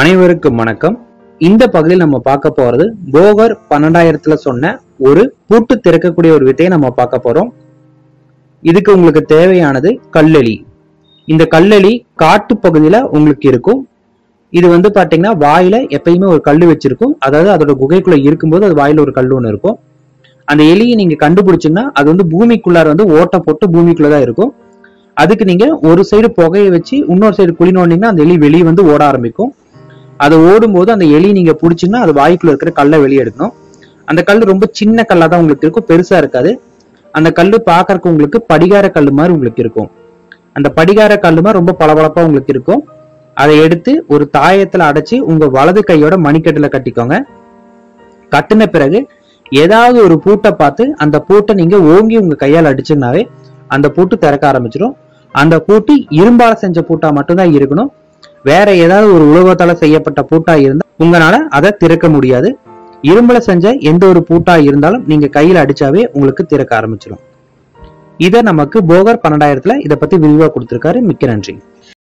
அனைவருக்கும் வணக்கம். இந்த பகுதியில் நம்ம பார்க்க போறது போகர் பன்னெண்டாயிரத்துல சொன்ன ஒரு பூட்டு திறக்கக்கூடிய ஒரு வித்தையை நம்ம பார்க்க போறோம். இதுக்கு உங்களுக்கு தேவையானது கல்லெலி. இந்த கல்லெலி காட்டு பகுதியில உங்களுக்கு இருக்கும். இது வந்து பாத்தீங்கன்னா வாயில எப்பயுமே ஒரு கல் வச்சிருக்கும். அதாவது அதோட குகைக்குள்ள இருக்கும்போது அது வாயில ஒரு கல் ஒன்று இருக்கும். அந்த எலியை நீங்க கண்டுபிடிச்சீங்கன்னா அது வந்து பூமிக்குள்ளார வந்து ஓட்டை போட்டு பூமிக்குள்ளதான் இருக்கும். அதுக்கு நீங்க ஒரு சைடு புகையை வச்சு இன்னொரு சைடு குழி நோண்டிங்கன்னா அந்த எலி வெளியே வந்து ஓட ஆரம்பிக்கும். அது ஓடும்போது அந்த எலி நீங்க பிடிச்சிங்கன்னா அது வாய்க்குள்ள இருக்கிற கல்லை வெளியே எடுக்கணும். அந்த கல் ரொம்ப சின்ன கல்லா தான் உங்களுக்கு இருக்கும் பெருசா இருக்காது. அந்த கல் பாக்குறதுக்கு உங்களுக்கு படிகார கல் மாதிரி உங்களுக்கு இருக்கும். அந்த படிகார கல் மாதிரி ரொம்ப பளபளப்பா உங்களுக்கு இருக்கும். அதை எடுத்து ஒரு தாயத்துல அடைச்சு உங்க வலது கையோட மணிக்கட்டுல கட்டிக்கோங்க. கட்டின பிறகு ஏதாவது ஒரு பூட்டை பார்த்து அந்த பூட்டை நீங்க ஓங்கி உங்க கையால் அடிச்சுனாவே அந்த பூட்டு திறக்க ஆரம்பிச்சிடும் அந்த பூட்டு இரும்பால செஞ்ச பூட்டா மட்டும்தான் இருக்கணும். வேற ஏதாவது ஒரு உலோகத்தால செய்யப்பட்ட பூட்டா இருந்தா உங்களால அதை திறக்க முடியாது. இரும்புல செஞ்ச எந்த ஒரு பூட்டா இருந்தாலும் நீங்க கையில அடிச்சாவே உங்களுக்கு திறக்க ஆரம்பிச்சிடும் இதை நமக்கு போகர் பன்னெண்டாயிரத்துல இதை பத்தி விரிவா கொடுத்திருக்காரு மிக்க நன்றி.